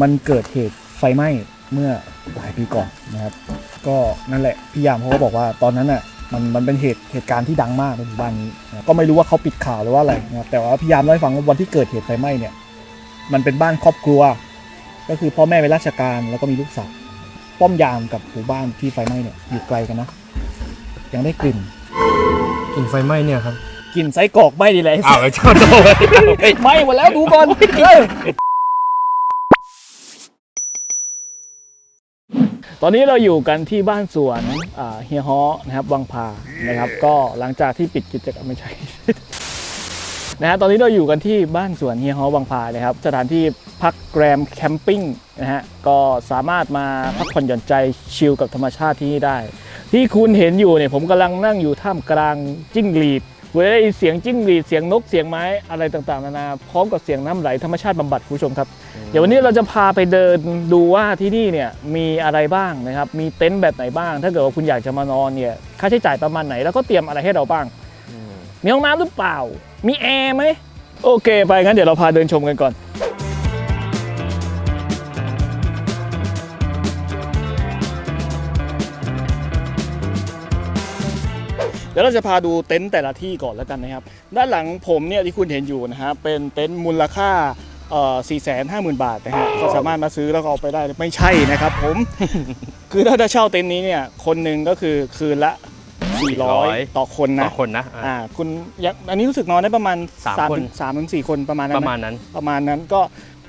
มันเกิดเหตุไฟไหม้เมื่อหลายปีก่อนนะครับ ก็นั่นแหละพี่ยามเขาก็บอกว่าตอนนั้นน่ะมันมันเป็นเหตุเหตุการณ์ที่ดังมากในหมู่บ้านนี้นะครับก็ไม่รู้ว่าเขาปิดข่าวหรือว่าอะไรนะครับแต่ว่าพี่ยามเล่าให้ฟังว่าวันที่เกิดเหตุไฟไหม้เนี่ย มันเป็นบ้านครอบครัว ก็คือพ่อแม่เป็นราชการแล้วก็มีลูกสาวป้อมยามกับหมู่บ้านที่ไฟไหม้เนี่ยอยู่ไกลกันนะยังได้กลิ่นกลิ่นไฟไหม้เนี่ยครับ กลิ่นไส้กรอกไหม้ดีเลยอ้าวชอบโดนไหม้หมดแล้วดูก่อนเฮ้ย ตอนนี้เราอยู่กันที่บ้านสวนอ่าเฮียฮอนะครับวังพานะครับ ก็หลังจากที่ปิดกิจกรรมไม่ใช่นะฮะตอนนี้เราอยู่กันที่บ้านสวนเฮียฮอวังพานะครับ สถานที่พักแกรมแคมปิ้งนะฮะก็สามารถมาพักผ่อนหย่อนใจชิลกับธรรมชาติที่นี่ได้ ที่คุณเห็นอยู่เนี่ยผมกำลังนั่งอยู่ท่ามกลางจิ้งหรีด เว้ยได้ยินเสียงจิ้งหรีดเสียงนกเสียงไม้อะไรต่างๆนานาพร้อมกับเสียงน้ำไหลธรรมชาติบำบัดคุณผู้ชมครับ เดี๋ยววันนี้เราจะพาไปเดินดูว่าที่นี่เนี่ยมีอะไรบ้างนะครับ มีเต็นท์แบบไหนบ้าง ถ้าเกิดว่าคุณอยากจะมานอนเนี่ยค่าใช้จ่ายประมาณไหนแล้วก็เตรียมอะไรให้เราบ้าง มีห้องน้ำหรือเปล่า มีแอร์ไหมโอเค ไปงั้นเดี๋ยวเราพาเดินชมกันก่อน ดี๋ยวเราจะพาดูเต็นท์แต่ละที่ก่อนแล้วกันนะครับ ด้านหลังผมเนี่ยที่คุณเห็นอยู่นะฮะเป็นเต็นท์มูลค่าเอ่อสี่แสนห้าหมื่นบาทนะฮะก็สามารถมาซื้อแล้วก็เอาไปได้ไม่ใช่นะครับผม คือถ้าจะเช่าเต็นท์นี้เนี่ยคนหนึ่งก็คือคืนละ 400 ต่อคนต่นะอคนนะอะอ่าคุณยังอันนี้รู้สึกนอนได้ประมาณสามสามคนถึงสามถึงสี่คนประมาณนั้นประนะมาณนั้น ประมาณนั้นก็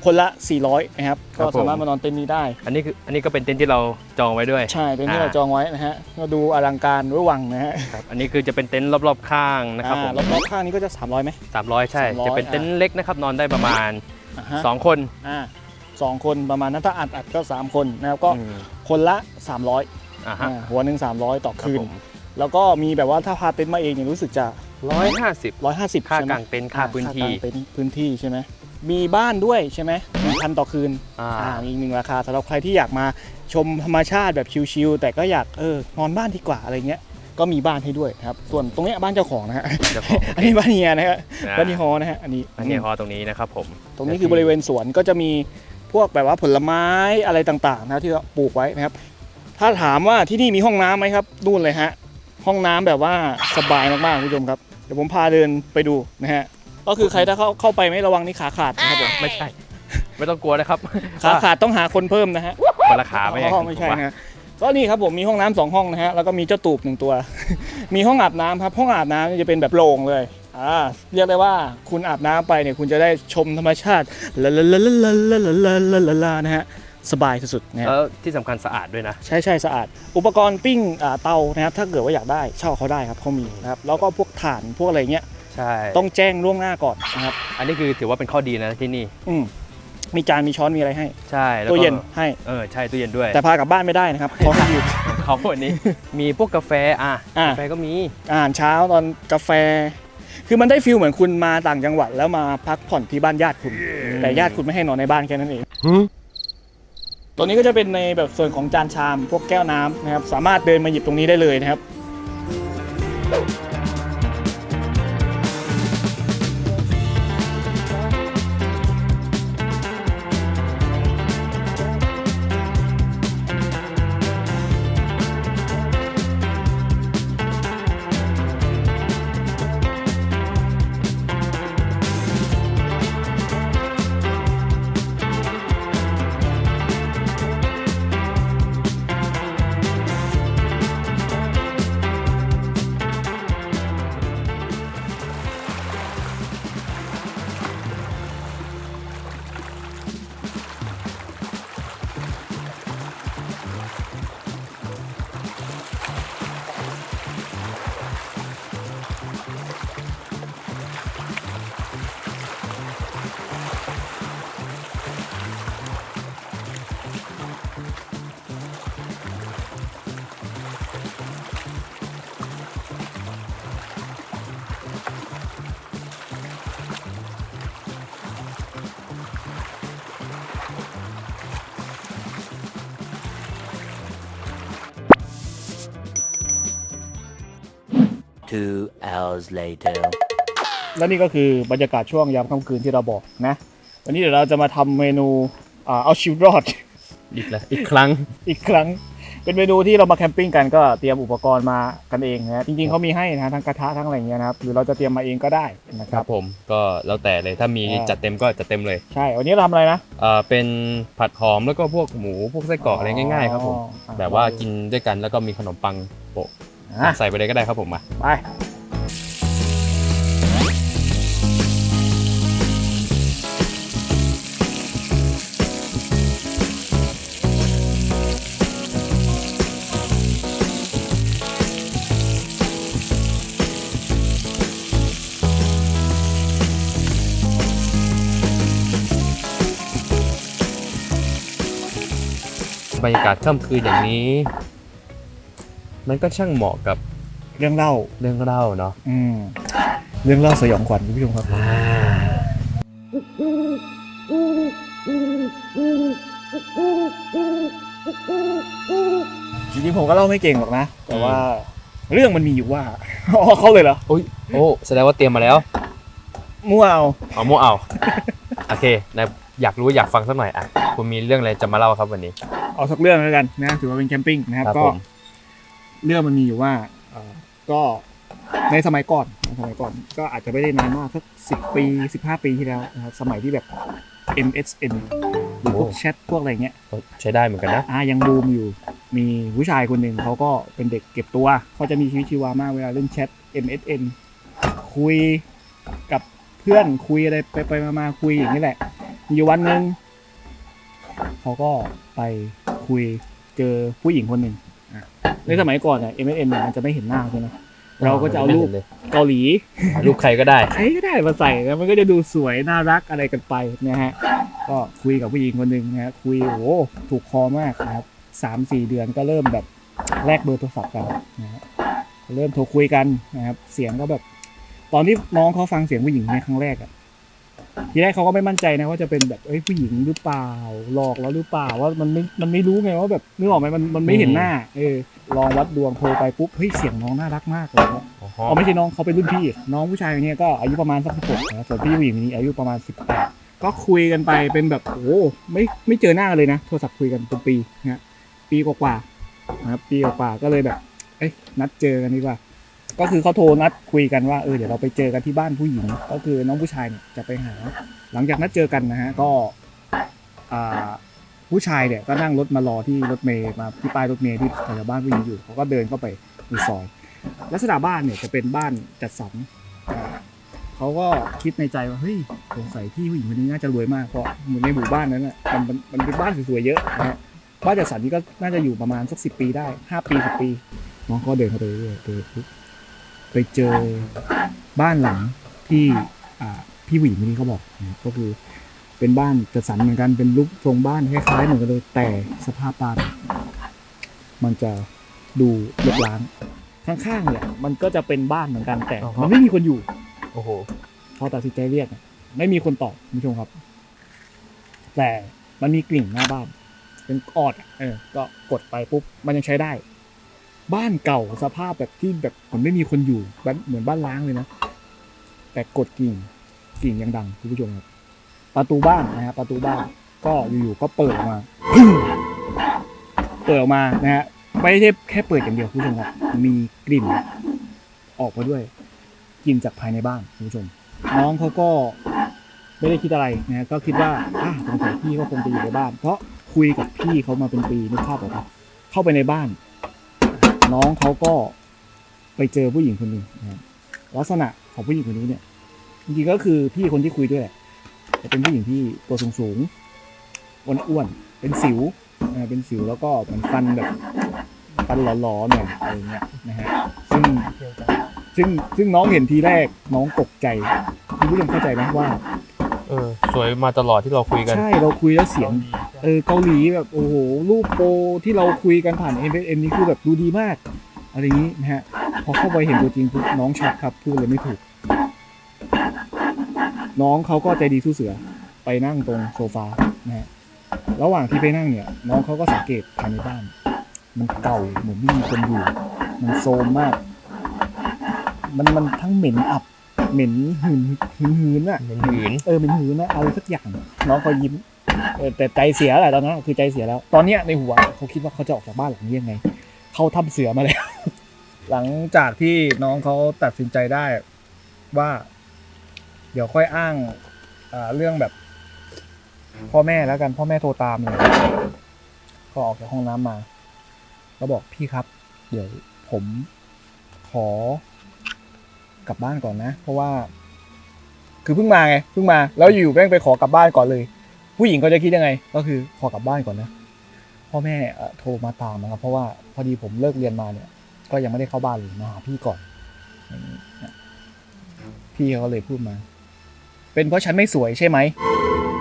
คนละ 400นะครับครัก็บผม สามารถมานอนเต็นท์นี้ได้ อันนี้คืออันนี้ก็เป็นเต็นท์ที่เราจองไว้ด้วย ใช่เต็นท์ที่อ่า เราจองไว้นะฮะก็ดูอลังการระวังนะฮะครับอันนี้คือจะเป็นเต็นท์รอบๆข้างนะครับผมอ่ารอบๆข้างนี้ก็จะ 300ไหม สามร้อยใช่ 300 จะเป็นเต็นท์เล็กนะครับนอนได้ประมาณ อ่าฮะ2 คนอ่าสองคนประมาณนั้นถ้าอัดอัดก็ 3 คนนะครับก็อืมคนละ 300อ่าฮะอ่าหัวหนึ่ง300 ต่อครับคืนผมแล้วก็มีแบบว่าถ้าพาเต็นท์มาเองเนี่ยรู้สึกจะร้อยห้าสิบ150ค่าใช่ไหมกางเต็นท์ค่าพื้นที่ ค่ากางเต็นท์พื้นที่ใช่ไหม มีบ้านด้วยใช่ไหมมีพันต่อคืนอ่าอ่า มีอีกหนึ่งราคาสำหรับใครที่อยากมาชมธรรมชาติแบบชิลๆแต่ก็อยากเออนอนบ้านดีกว่าอะไรเงี้ยก็มีบ้านให้ด้วยนะครับส่วนตรงเนี้ยบ้านเจ้าของนะฮะ เจ้าของอันนี้บ้านเฮียนะฮะอ่าบ้านที่ฮอนะฮะอันนี้อันนี้ฮอตรงนี้นะครับผมตรงนี้คือบริเวณสวนก็จะมีพวกแบบว่าผลไม้อะไรต่างๆนะที่เราปลูกไว้นะครับ ถ้าถามว่าที่นี่มีห้องน้ำไหมครับนู่นเลยฮะห้องน้ำแบบว่าสบายมากๆคุณผู้ชมครับเดี๋ยวผมพาเดินไปดูนะฮะ ก็คือใครถ้าเข้าเข้าไปไม่ระวังนี่ขาขาดนะครับผมไม่ใช่ ไม่ต้องกลัวนะครับขาขาดต้องหาคนเพิ่มนะฮะคนละขาไม่ใช่อ๋อไม่ใช่นะฮะก็นี่ครับผมมีห้องน้ำสองห้องนะฮะแล้วก็มีเจ้าตูบหนึ่งตัว มีห้องอาบน้ำครับห้องอาบน้ำเนี่ยจะเป็นแบบโปร่งเลยอ่าเรียกได้ว่าคุณอาบน้ำไปเนี่ยคุณจะได้ชมธรรมชาติลาลาลาลาลาลาลาลาลาลานะฮะสบายสุดๆนะฮะ แล้วที่สำคัญสะอาดด้วยนะ ใช่ใช่สะอาด อุปกรณ์ปิ้งอ่าเตานะครับถ้าเกิดว่าอยากได้เช่าเขาได้ครับเขามีนะครับแล้วก็พวกถ่านพวกอะไรเงี้ย ใช่ต้องแจ้งล่วงหน้าก่อนนะครับอันนี้คือถือว่าเป็นข้อดีนะที่นี่ อืมมีจานมีช้อนมีอะไรให้ ใช่แล้วตัวก็เย็นให้ เออใช่ตู้เย็นด้วยแต่พากลับบ้านไม่ได้นะครับเพราะให้อยู่ของเขาวันนี้ มีพวกกาแฟอะอะ กาแฟก็มีอาหารเช้าตอนกาแฟ คือมันได้ฟิลเหมือนคุณมาต่างจังหวัดแล้วมาพักผ่อนที่บ้านญาติคุณ แต่ญาติคุณไม่ให้นอนในบ้านแค่นั้นเองตัวนี้ก็จะเป็นในแบบส่วนของจานชาม พวกแก้วน้ำนะครับ สามารถเดินมาหยิบตรงนี้ได้เลยนะครับ hours later. และนี่ก็คือบรรยากาศช่วงยามค่ำคืนที่เราบอกนะ วันนี้เดี๋ยวเราจะมาทำเมนูอ่าเอาชีวิตรอด อีกแล้วอีกครั้งอีกครั้ง เป็นเมนูที่เรามาแคมปิ้งกันก็เตรียมอุปกรณ์มากันเองนะฮะจริงๆเขามีให้นะฮะทั้งกระทะทั้งอะไรอย่างเงี้ยนะครับหรือเราจะเตรียมมาเองก็ได้นะคครัรับบ ผมก็แล้วแต่เลยถ้ามีอ่า จัดเต็มก็จัดเต็มเลยใช่วันนี้เราทำอะไรนะเอ่อเป็นผัดหอมแล้วก็พวกหมูพวกไส้กรอกอะไรง่ายๆครับผมอ๋อแบบว่ากินด้วยกันแล้วก็มีขนมปังโปะอะใส่ไปเลยก็ได้ครับผมมาไป รรยากาศค่ำคืนอย่างนี้ มันก็ช่างเหมาะกับเรื่องเล่าเรื่องเล่าเนาะอืมเรื่องเล่าสยองขวัญคุณผู้ชมครับ จริงๆผมก็เล่าไม่เก่งหรอกนะ แต่ว่า เรื่องมันมีอยู่ว่า อ๋อเขาเลยเหรอโอ้ยโอ้แสดงว่าเตรียมมาแล้วมั่วเอา เอาโมเอา โอเคนะ อยากรู้อยากฟังสักหน่อยอะคุณมีเรื่องอะไรจะมาเล่าครับวันนี้ เอาสักเรื่องแล้วกันนะถือว่าเป็นแคมปิ้งนะครับ ครับก็ผม เรื่องมันมีอยู่ว่าเอ่อก็ในสมัยก่อนในสมัยก่อน ก็อาจจะไม่ได้นานมากสักสิบปีสิบห้าปีที่แล้วนะครับสมัยที่แบบ MSN หรือพวกแชทพวกอะไรเงี้ยใช้ได้เหมือนกันนะ อ่ายังบูมอยู่มีผู้ชายคนหนึ่งเขาก็เป็นเด็กเก็บตัวเขาจะมีชีวิตชีวามากเวลาเล่นแชท MSN คุยกับเพื่อนคุยอะไรไปไปมามาคุยอย่างนี้แหละ มีอยู่วันหนึ่งเขาก็ไปคุยเจอผู้หญิงคนหนึ่งอะในสมัยก่อนเนี่ย MSN เนี่ยมันจะไม่เห็นหน้าใช่ไหมเราก็จะเอารูปไม่ห็นเลยเกาหลีรูปใครก็ได้ ใครก็ได้มาใส่แล้วมันก็จะดูสวยน่ารักอะไรกันไปนะฮะ ก็คุยกับผู้หญิงคนหนึ่งนะฮะคุยโอ้โหถูกคอมากนะครับสามสี่เดือนก็เริ่มแบบแลกเบอร์โทรศัพท์กันนะฮะเริ่มโทรคุยกันนะครับ เสียงก็แบบ ตอนที่น้องเขาฟังเสียงผู้หญิงในครั้งแรกอะ ทีแรกเขาก็ไม่มั่นใจนะว่าจะเป็นแบบเอ้ยผู้หญิงหรือเปล่าหลอกแล้วหรือเปล่าว่ามันไม่มันไม่รู้ไงว่าแบบนึกออกไหมมันมันไม่เห็นหน้าเออลองวัดดวงโทรไปปุ๊บเฮ้ยเสียงน้องน่ารักมากเลยนะอ๋ออ๋อไม่ใช่น้องเขาเป็นรุ่นพี่ น้องผู้ชายคนนี้ก็อายุประมาณสักสิบหกนะส่วนพี่ผู้หญิงคนนี้อายุประมาณสิบแปดก็คุยกันไปเป็นแบบโอ้ไม่ไม่เจอหน้ากันเลยนะโทรศัพท์คุยกันเป็นปีนะฮะปีกว่าๆนะครับปีกว่าๆก็เลยแบบเอ้ยนัดเจอกันดีกว่า ก็คือเขาโทรนัดคุยกันว่าเออเดี๋ยวเราไปเจอกันที่บ้านผู้หญิง ก็คือน้องผู้ชายเนี่ยจะไปหา หลังจากนัดเจอกันนะฮะก็อ่าผู้ชายเนี่ยก็นั่งรถมารอที่รถเมย์มาที่ป้ายรถเมย์ที่แถวบ้านผู้หญิงอยู่เขาก็เดินเข้าไปในซอยลักษณะบ้านเนี่ยจะเป็นบ้านจัดสรรเขาก็คิดในใจว่าเฮ้ยสงสัยพี่ผู้หญิงคนนี้น่าจะรวยมากเพราะเหมือนในหมู่บ้านนั้นน่ะมันมันเป็นบ้านสวยๆเยอะนะฮะบ้านจัดสรรนี่ก็น่าจะอยู่ประมาณสักสิบปีได้ห้าปีสิบปีน้องก็เดินเข้าไปเรื่อยๆเดินปุ๊บ ไปเจอบ้านหลังที่อ่าพี่ผู้หญิงคนนี้เขาบอกนะก็คือเป็นบ้านจัดสรรเหมือนกันเป็นรูปทรงบ้านคล้ายๆเหมือนกันเลยแต่สภาพบ้าน มันจะดูรกร้างข้างๆเนี่ยมันก็จะเป็นบ้านเหมือนกันแต่อ๋อฮะมันไม่มีคนอยู่ โอ้โห พอตัดสินใจเรียกเนี่ยไม่มีคนตอบคุณผู้ชมครับ แต่มันมีกลิ่งหน้าบ้าน เป็นออดอะเออ ก็กดไปปุ๊บมันยังใช้ได้ บ้านเก่าสภาพแบบที่แบบมือนไม่มีคนอยู่บ้านเหมือนบ้านล้างเลยนะ แต่กดกิ่งกิ่งยังดังคุณผู้ชมครับประตูบ้านนะฮะประตูบ้านก็อยู่ๆก็เปิดออกมาเปิดออกมานะฮะไม่ใช่แค่เปิดอย่างเดียวคุณผู้ชมครับมีกลิ่น ออกมาด้วยกลิ่นจากภายในบ้านคุณผู้ชม น้องเขาก็ไม่ได้คิดอะไรนะฮะก็คิดว่าอะสงสัยพี่เขาคงจะอยู่ในบ้าน เพราะคุยกับพี่เขามาเป็นปีนึกภาพออกปะเข้าไปในบ้าน น้องเขาก็ไปเจอผู้หญิงคนหนึ่งนะฮะลักษณะของผู้หญิงคนนี้เนี่ยจริงๆก็คือพี่คนที่คุยด้วยแหละแต่เป็นผู้หญิงที่ตัวสูงสูงๆอ้วนๆเป็นสิวอ่าเป็นสิวแล้วก็เหมือนฟันแบบฟันหลอๆหน่อยอะไรเงี้ยนะฮะซึ่งซึ่งซึ่งน้องเห็นทีแรกน้องตกใจคุณผู้ชมเข้าใจไหมว่า เออ สวยมาตลอดที่เราคุยกัน ใช่เราคุยแล้วเสียง เออเกาหลีแบบโอ้โหรูปโปรที่เราคุยกันผ่าน m อ n นี่คือแบบดูดีมาก อะไรอย่างนี้นะฮะ พอเข้าไปเห็นตัวจริงปุ๊บน้องช็อกครับพูดเลยไม่ถูก น้องเขาก็ใจดีสู้เสือไปนั่งตรงโซฟานะฮะระหว่างที่ไปนั่งเนี่ย น้องเขาก็สังเกตภายในบ้าน มันเก่าเหมือนไม่มีคนอยู่ มันโซมมาก มันมันทั้งเหม็นอับเหม็นหืนหืนหืนอะเหม็นหืนเออเหม็นหืนนะอะไรสักอย่าง น้องเขายิ้ม เออแต่ใจเสียแหละตอนนั้นคือใจเสียแล้ว ตอนเนี้ยในหัวเขาคิดว่าเขาจะออกจากบ้านหลังนี้ยังไง เขาทำเสือมาแล้ว หลังจากที่น้องเขาตัดสินใจได้ว่า เดี๋ยวค่อยอ้างอ่าเรื่องแบบ พ่อแม่แล้วกันพ่อแม่โทรตามเลยก็ออกจากห้องน้ำมาแล้วบอกพี่ครับ เดี๋ยวผมขอกลับบ้านก่อนนะ เพราะว่า คือเพิ่งมาไงเพิ่งมา แล้วอยู่แม่งไปขอกลับบ้านก่อนเลย ผู้หญิงเขาจะคิดยังไง ก็คือขอกลับบ้านก่อนนะพ่อแม่เอ่อโทรมาตามนะครับ เพราะว่าพอดีผมเลิกเรียนมาเนี่ย ก็ยังไม่ได้เข้าบ้านเลยมาหาพี่ก่อนอย่างนี้นะพี่เขาก็เลยพูดมา เป็นเพราะฉันไม่สวยใช่ไหม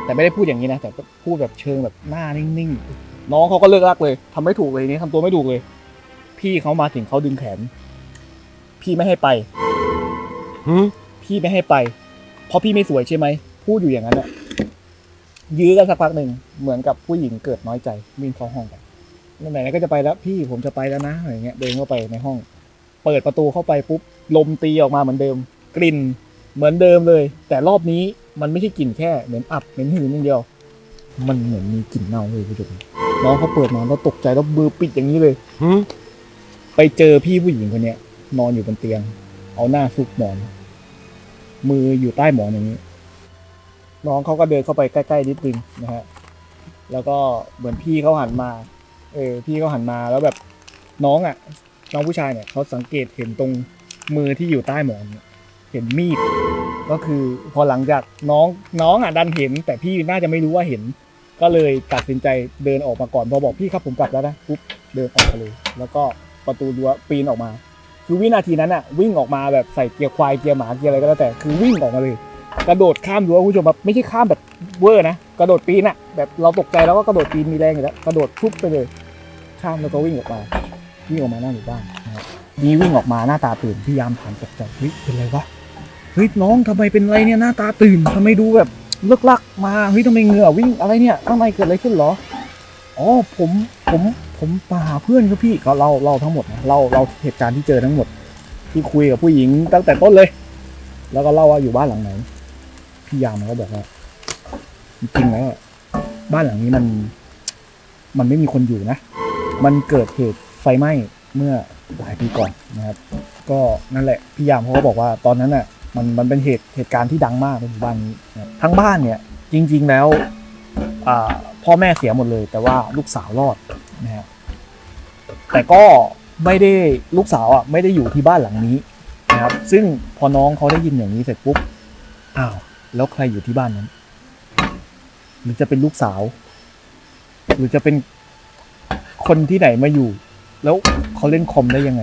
แต่ไม่ได้พูดอย่างนี้นะ แต่ก็พูดแบบเชิงแบบหน้านิ่งๆน้องเขาก็เลิกรักเลยทำไม่ถูกเลยนี่ทำตัวไม่ถูกเลย พี่เขามาถึงเขาดึงแขน พี่ไม่ให้ไปพี่ไม่ให้ไป เพราะพี่ไม่สวยใช่ไหมพูดอยู่อย่างนั้นอะ ยื้อกันสักพักหนึ่งเหมือนกับผู้หญิงเกิดน้อยใจวิ่งเข้าห้องไปไหนๆก็จะไปแล้วพี่ผมจะไปแล้วนะอะไรเงี้ยเดินเข้าไปในห้อง เปิดประตูเข้าไปปุ๊บลมตีออกมาเหมือนเดิม กลิ่นเหมือนเดิมเลย แต่รอบนี้มันไม่ใช่กลิ่นแค่เหม็นอับเหม็นหืนอย่างเดียว มันเหมือนมีกลิ่นเน่าเลยคุณผู้ชมน้องเขาเปิดมาแล้วตกใจแล้วมือปิดอย่างนี้เลยไปเจอพี่ผู้หญิงคนเนี้ย นอนอยู่บนเตียง เอาหน้าซุกหมอน มืออยู่ใต้หมอนอย่างนี้ น้องเขาก็เดินเข้าไปใกล้ๆนิดนึงนะฮะแล้วก็เหมือนพี่เขาหันมาเออพี่เขาหันมาแล้วแบบน้องอะ น้องผู้ชายเนี่ยเขาสังเกตเห็นตรงมือที่อยู่ใต้หมอนเห็นมีดก็คือพอหลังจากน้องน้องอะดันเห็น แต่พี่น่าจะไม่รู้ว่าเห็น ก็เลยตัดสินใจเดินออกมาก่อนพอบอกพี่ครับผมกลับแล้วนะปุ๊บเดินออกมาเลย แล้วก็ประตูรั้วปีนออกมา คือวินาทีนั้นอะวิ่งออกมาแบบใส่เกียร์ควายเกียร์หมาเกียร์อะไรก็แล้วแต่คือวิ่งออกมาเลย กระโดดข้ามรั้วคุณผู้ชมแบบไม่ใช่ข้ามแบบเวอร์นะกระโดดปีนอะแบบเราตกใจแล้วก็กระโดดปีนมีแรงอยู่แล้วกระโดดทุบไปเลย ข้ามแล้วก็วิ่งออกมาวิ่งออกมาหน้าหมู่บ้านนะครับมีวิ่งออกมาหน้าตาตื่นพยายามถามตกใจเฮ้ยเป็นไรวะเฮ้ยน้องทำไมเป็นไรเนี่ยหน้าตาตื่นทำไมดูแบบเลิกลักมาเฮ้ยทำไมเหงื่อวิ่งอะไรเนี่ยข้างในเกิดอะไรขึ้นเหรออ๋อผมผมผมมาหาเพื่อนครับพี่ก็เล่าเล่าทั้งหมดนะเล่าเล่าเหตุการณ์ที่เจอทั้งหมด ที่คุยกับผู้หญิงตั้งแต่ต้นเลย แล้วก็เล่าว่าอยู่บ้านหลังไหน พี่ยามเขาบอกว่าจริงๆแล้วบ้านหลังนี้มัน มันไม่มีคนอยู่นะ มันเกิดเหตุไฟไหม้เมื่อหลายปีก่อนนะครับ ก็นั่นแหละพี่ยามเขาก็บอกว่าตอนนั้นน่ะ มันมันเป็นเหตุเหตุการณ์ที่ดังมากในหมู่บ้านนี้นะทั้งบ้านเนี่ยจริง ๆแล้วพ่อแม่เสียหมดเลย แต่ว่าลูกสาวรอดนะครับแต่ก็ไม่ได้ลูกสาวอะไม่ได้อยู่ที่บ้านหลังนี้นะครับ ซึ่งพอน้องเขาได้ยินอย่างนี้เสร็จปุ๊บอ้าว แล้วใครอยู่ที่บ้านนั้น หรือจะเป็นลูกสาว หรือจะเป็นคนที่ไหนมาอยู่ แล้วเขาเล่นคอมได้ยังไง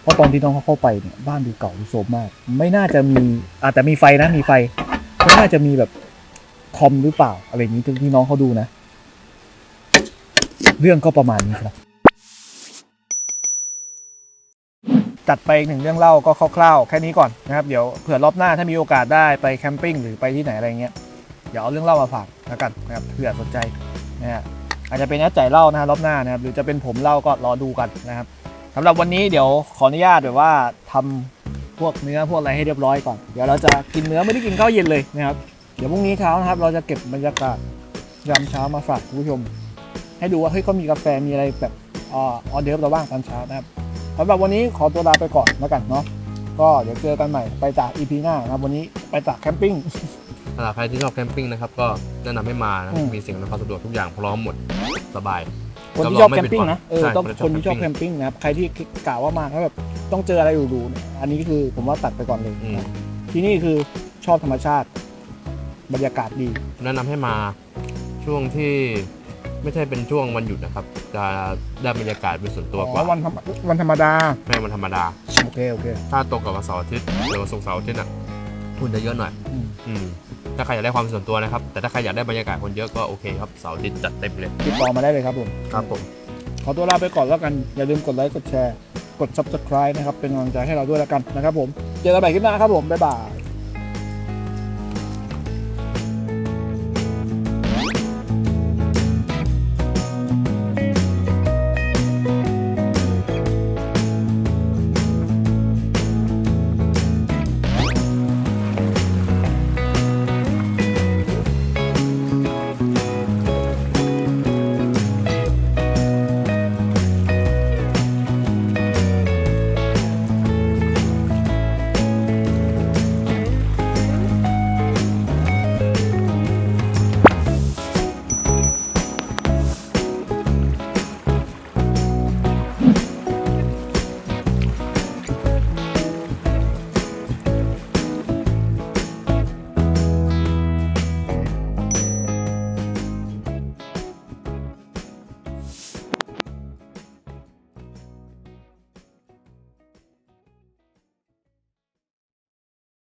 เพราะตอนที่น้องเขาเข้าไปเนี่ยบ้านดูเก่าดูโซมมาก ไม่น่าจะมีอาจจะแต่มีไฟนะมีไฟไม่น่าจะมีแบบคอมหรือเปล่า อะไรอย่างนี้ที่น้องเขาดูนะ เรื่องก็ประมาณนี้ครับ จัดไปอีกหนึ่งเรื่องเล่าก็คร่าวๆ แค่นี้ก่อนนะครับเดี๋ยวเผื่อรอบหน้าถ้ามีโอกาสได้ไปแคมปิ้งหรือไปที่ไหนอะไรเงี้ยเดี๋ยวเอาเรื่องเล่ามาฝากแล้วกันนะครับเผื่อสนใจนะฮะอาจจะเป็นนัดใจเล่านะรอบหน้านะครับหรือจะเป็นผมเล่าก็รอดูกันนะครับสำหรับวันนี้เดี๋ยวขออนุญาตแบบว่าทำพวกเนื้อพวกอะไรให้เรียบร้อยก่อนเดี๋ยวเราจะกินเนื้อไม่ได้กินข้าวเย็นเลยนะครับเดี๋ยวพรุ่งนี้เช้านะครับ เราจะเก็บบรรยากาศยามเช้ามาฝากคุณผู้ชม ให้ดูว่าเฮ้ยเขามีกาแฟมีอะไรแบบอออเดิร์ฟเราบ้างตอนเช้านะครับ สำหรับวันนี้ขอตัวลาไปก่อนแล้วกันเนาะก็เดี๋ยวเจอกันใหม่ไปจาก EP หน้านะครับวันนี้ไปจากแคมปิ้งสำหรับใครที่ชอบแคมปิ้งนะครับก็แนะนำให้มานะอืมมีสิ่งอำนวยความสะดวกทุกอย่างพร้อมหมดสบายคนที่ชอบแคมปิ้งนะเออใช่ต้องคนที่ชคอบนที่ชอบแคแคมมปิ้ปิ้งงนะครับใครที่กล่าวว่ามาแล้วแบบต้องเจออะไรดูๆเนี่ยอันนี้คือผมว่าตัดไปก่อนเลยอืมนะที่นี่คือชอบธรรมชาติ บรรยากาศดีแนะนำให้มาช่วงที่ ไม่ใช่เป็นช่วงวันหยุดนะครับ จะได้บรรยากาศเป็นส่วนตัวอ๋กว่าอวันธรรมวันธรรมดาไม่วันธรรมดา โอเคโอเค ถ้าตรงกับวันเสาร์อาทิตย์หรือวันศุกร์เสาร์อาทิตย์น่ะคนจะเยอะหน่อย อืม อืม ถ้าใครอยากได้ความส่วนตัวนะครับ แต่ถ้าใครอยากได้บรรยากาศคนเยอะก็โอเคครับเสาร์อาทิตย์จัดเต็มเลยติดต่อมาได้เลยครับผม ครับผม ขอตัวลาไปก่อนแล้วกัน อย่าลืมกดไลค์กดแชร์ กด subscribe นะครับ เป็นกำลังใจให้เราด้วยแล้วกันนะครับผม เจอกันใหม่คลิปหน้าครับผม บ๊ายบาย